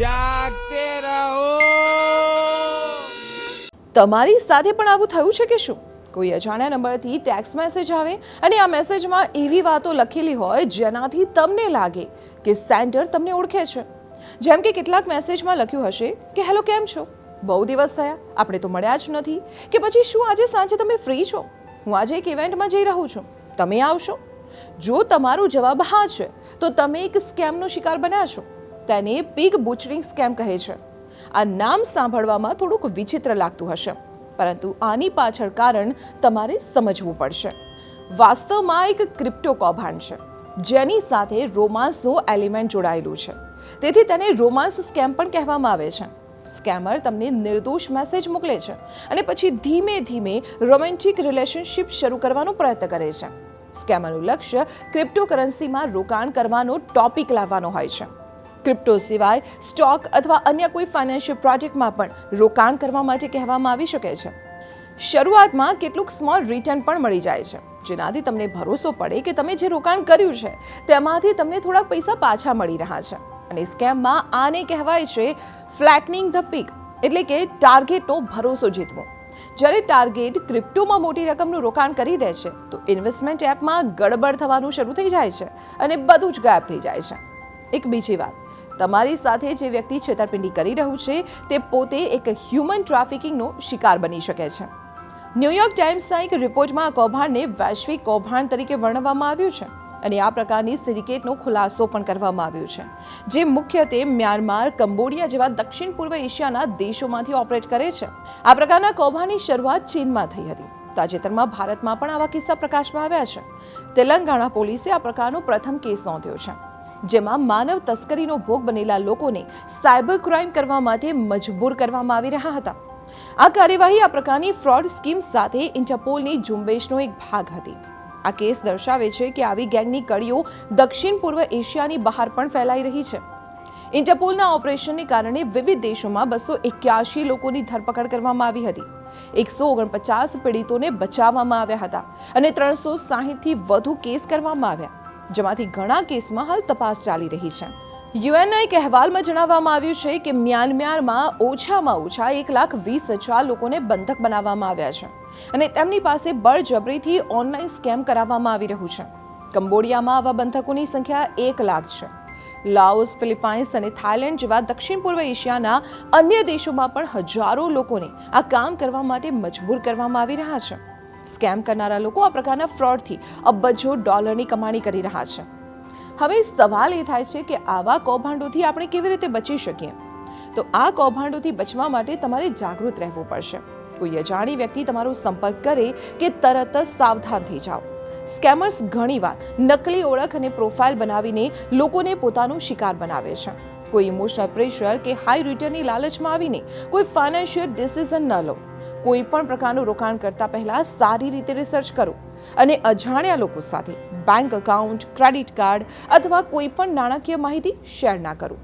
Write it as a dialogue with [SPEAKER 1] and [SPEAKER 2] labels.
[SPEAKER 1] જાગતે રહો.
[SPEAKER 2] તમારી સાથે પણ આવું થયું છે કે શું? કોઈ અજાણ્યા નંબરથી ટેક્સ મેસેજ આવે અને આ મેસેજમાં એવી વાતો લખેલી હોય જેનાથી તમને લાગે કે સેન્ટર તમને ઓળખે છે. જેમ કે કેટલાક મેસેજમાં લખ્યું હશે કે, હેલો, કેમ છો? બહુ દિવસ થયા, આપણે તો મળ્યા જ નથી. કે પછી શું આજે સાંજે તમે ફ્રી છો? હું આજે એક ઇવેન્ટમાં જઈ રહું છું. તમે આવશો? જો તમારો જવાબ હા છે, તો તમે એક સ્કેમનો શિકાર બન્યા છો. તેને પિગ બુચરિંગ સ્કેમ કહે છે. આ નામ સાંભળવામાં થોડુંક વિચિત્ર લાગતું હશે, પરંતુ આની પાછળ કારણ તમારે સમજવું પડશે. વાસ્તવમાં એક ક્રિપ્ટો કૌભાંડ છે, જેની સાથે રોમાન્સનું એલિમેન્ટ જોડાયેલું છે. તેથી તેને રોમાન્સ સ્કેમ પણ કહેવામાં આવે છે. સ્કેમર તમને નિર્દોષ મેસેજ મોકલે છે અને પછી ધીમે ધીમે રોમેન્ટિક રિલેશનશિપ શરૂ કરવાનો પ્રયત્ન કરે છે. સ્કેમરનું લક્ષ્ય ક્રિપ્ટોકરન્સીમાં રોકાણ કરવાનો ટોપિક લાવવાનો હોય છે. ક્રિપ્ટો સિવાય સ્ટોક અથવા અન્ય કોઈ ફાઇનાન્શિયલ પ્રોજેક્ટમાં પણ રોકાણ કરવા માટે કહેવામાં આવી શકે છે. શરૂઆતમાં કેટલુંક સ્મોલ રિટર્ન પણ મળી જાય છે. જેનાથી તમને ભરોસો પડે કે તમે જે રોકાણ કર્યું છે, તેમાંથી તમને થોડાક પૈસા પાછા મળી રહ્યા છે. અને સ્કેમમાં આને કહેવાય છે ફ્લેટનિંગ ધ પીક એટલે કે ટાર્ગેટનો ભરોસો જીતવો. જ્યારે ટાર્ગેટ ક્રિપ્ટોમાં મોટી રકમનું રોકાણ કરી દે છે, તો ઇન્વેસ્ટમેન્ટ એપમાં ગડબડ થવાનું શરૂ થઈ જાય છે અને બધું જ ગાયબ થઈ જાય છે. એક બીજી વાત. તમારી સાથે જે વ્યક્તિ છેતરપિંડી કરી રહ્યું છે, તે પોતે એક હ્યુમન ટ્રાફિકિંગનો શિકાર બની શકે છે. ન્યૂયોર્ક ટાઈમ્સના એક રિપોર્ટમાં આ કૌભાંડને વૈશ્વિક કૌભાંડ તરીકે વર્ણવવામાં આવ્યું છે અને આ પ્રકારની સિરિકેટનો ખુલાસો પણ કરવામાં આવ્યો છે. જે મુખ્યત્વે મ્યાનમાર, કંબોડિયા જેવા દક્ષિણ પૂર્વ એશિયાના દેશોમાંથી ઓપરેટ કરે છે. આ પ્રકારના કૌભાંડની શરૂઆત ચીનમાં થઈ હતી. તાજેતરમાં ભારતમાં પણ આવા કિસ્સા પ્રકાશમાં આવ્યા છે. તેલંગાણા પોલીસે આ પ્રકારનો પ્રથમ કેસ નોંધ્યો છે. જેમાં માનવ તસ્કરીનો ભોગ બનેલા લોકોને સાયબર ક્રાઇમ કરવા માટે મજબૂર કરવામાં આવી રહ્યા હતા. આ કાર્યવાહી આ પ્રકારની ફ્રોડ સ્કીમ સાથે ઇન્ટરપોલની ઝુંબેશનો એક ભાગ હતી. આ કેસ દર્શાવે છે કે આવી ગેંગની કડીઓ દક્ષિણ પૂર્વ એશિયાની બહાર પણ ફેલાઈ રહી છે. ઇન્ટરપોલના ઓપરેશનને કારણે વિવિધ દેશોમાં બસો એક્યાસી લોકોની ધરપકડ કરવામાં આવી હતી. એકસો ઓગણપચાસ પીડિતોને બચાવવામાં આવ્યા હતા અને ત્રણસો સાહીઠથી વધુ કેસ કરવામાં આવ્યા. જેમાંથી ઘણા કેસમાં હાલ તપાસ ચાલી રહી છે. યુએનઆઈ એક અહેવાલમાં જણાવવામાં આવ્યું છે કે મ્યાનમારમાં ઓછામાં ઓછા એક લાખ વીસ હજાર લોકોને બંધક બનાવવામાં આવ્યા છે અને તેમની પાસે બળજબરીથી ઓનલાઈન સ્કેમ કરાવવામાં આવી રહ્યું છે. કંબોડિયામાં આવા બંધકોની સંખ્યા એક લાખ છે. લાઓસ, ફિલિપાઇન્સ અને થાઇલેન્ડ જેવા દક્ષિણ પૂર્વ એશિયાના અન્ય દેશોમાં પણ હજારો લોકોને આ કામ કરવા માટે મજબૂર કરવામાં આવી રહ્યા છે. સ્કેમ કરનારા લોકો આ પ્રકારના ફ્રોડથી અબજો ડોલરની કમાણી કરી રહ્યા છે. હવે સવાલ એ થાય છે કે આવા કૌભાંડોથી આપણે કેવી રીતે બચી શકીએ? તો આ કૌભાંડોથી બચવા માટે તમારે જાગૃત રહેવું પડશે. કોઈ અજાણી વ્યક્તિ તમારો સંપર્ક કરે કે તરત જ સાવધાન થઈ જાઓ. સ્કેમર્સ ઘણીવાર નકલી ઓળખ અને પ્રોફાઇલ બનાવીને લોકોને પોતાનો શિકાર બનાવે છે. કોઈ ઇમોશનલ પ્રેશર કે હાઈ રિટર્નની લાલચમાં આવીને કોઈ ફાઇનાન્શિયલ ડિસિઝન ન લો. કોઈ પણ પ્રકારનું રોકાણ કરતા પહેલા સારી રીતે રિસર્ચ કરો અને અજાણ્યા લોકો સાથે બેંક એકાઉન્ટ ક્રેડિટ કાર્ડ અથવા કોઈ પણ નાણાકીય માહિતી શેર ના કરો.